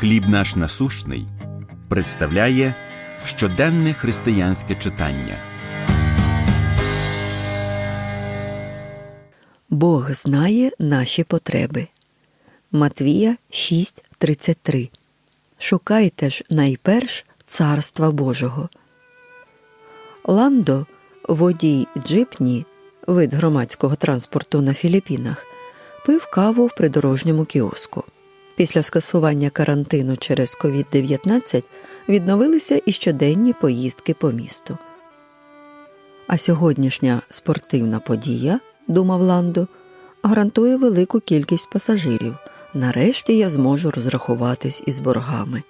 Хліб наш насущний представляє щоденне християнське читання. Бог знає наші потреби. Матвія 6.33 Шукайте ж найперш Царства Божого. Ландо, водій джипні, вид громадського транспорту на Філіппінах, пив каву в придорожньому кіоску. Після скасування карантину через COVID-19 відновилися і щоденні поїздки по місту. А сьогоднішня спортивна подія, думав Ландо, гарантує велику кількість пасажирів. Нарешті я зможу розрахуватись із боргами.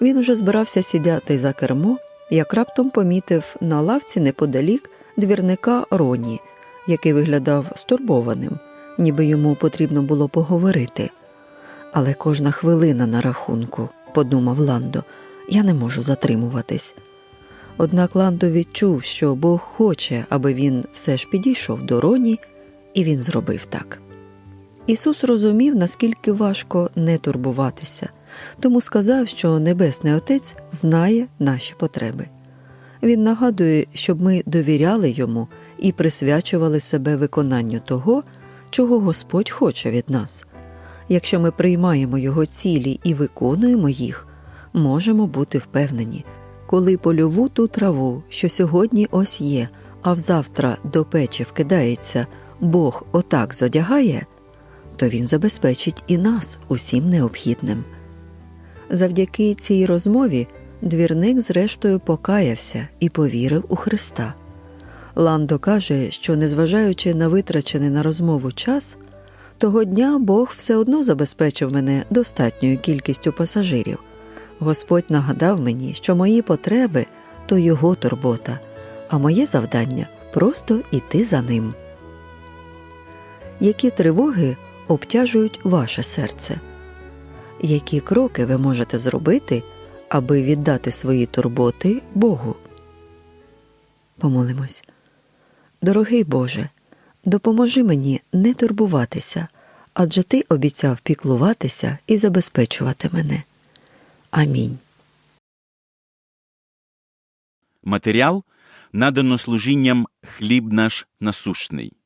Він уже збирався сідати за кермо, як раптом помітив на лавці неподалік двірника Роні, який виглядав стурбованим, ніби йому потрібно було поговорити. Але кожна хвилина на рахунку, подумав Ландо, я не можу затримуватись. Однак Ландо відчув, що Бог хоче, аби він все ж підійшов до Роні, і він зробив так. Ісус розумів, наскільки важко не турбуватися, тому сказав, що Небесний Отець знає наші потреби. Він нагадує, щоб ми довіряли йому і присвячували себе виконанню того, чого Господь хоче від нас. Якщо ми приймаємо Його цілі і виконуємо їх, можемо бути впевнені, коли польову ту траву, що сьогодні ось є, а взавтра до печі вкидається, Бог отак зодягає, то Він забезпечить і нас усім необхідним. Завдяки цій розмові двірник зрештою покаявся і повірив у Христа. Ландо каже, що, незважаючи на витрачений на розмову час, того дня Бог все одно забезпечив мене достатньою кількістю пасажирів. Господь нагадав мені, що мої потреби то його турбота, а моє завдання просто йти за ним. Які тривоги обтяжують ваше серце? Які кроки ви можете зробити, аби віддати свої турботи Богу? Помолимось. Дорогий Боже, допоможи мені не турбуватися, адже Ти обіцяв піклуватися і забезпечувати мене. Амінь. Матеріал надано служінням Хліб наш насущний.